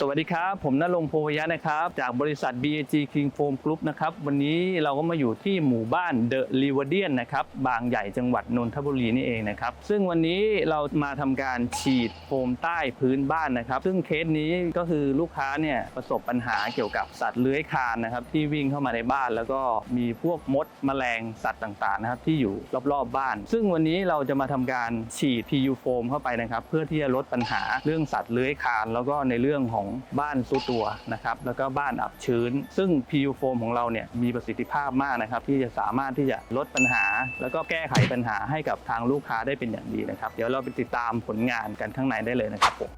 สวัสดีครับ ผมนรงโพยะนะครับ จากบริษัท BAG King Foam Group นะครับ วันนี้เราก็มาอยู่ที่หมู่บ้านเดอะรีวเดียนนะครับ บางใหญ่จังหวัดนนทบุรีนี่เองนะครับ ซึ่งวันนี้เรามาทำการฉีดโฟมใต้พื้นบ้านนะครับ ซึ่งเคสนี้ก็คือลูกค้าเนี่ยประสบปัญหาเกี่ยวกับสัตว์เลื้อยคลานนะครับ ที่วิ่งเข้ามาในบ้าน แล้วก็มีพวกมดแมลงสัตว์ต่างๆนะครับที่อยู่รอบๆบ้าน ซึ่งวันนี้เราจะมาทำการฉีด PU โฟมเข้าไปนะครับ เพื่อที่จะลดปัญหาเรื่องสัตว์เลื้อยคลาน แล้วก็ในเรื่องของบ้านซุดตัวนะครับแล้วก็บ้านอับชื้น ซึ่ง PU โฟมของเราเนี่ยมีประสิทธิภาพมากนะครับที่จะสามารถที่จะลดปัญหา แล้วก็แก้ไขปัญหาให้กับทางลูกค้าได้เป็นอย่างดีนะครับ เดี๋ยวเราไปติดตามผลงานกันข้างในได้เลยนะครับผม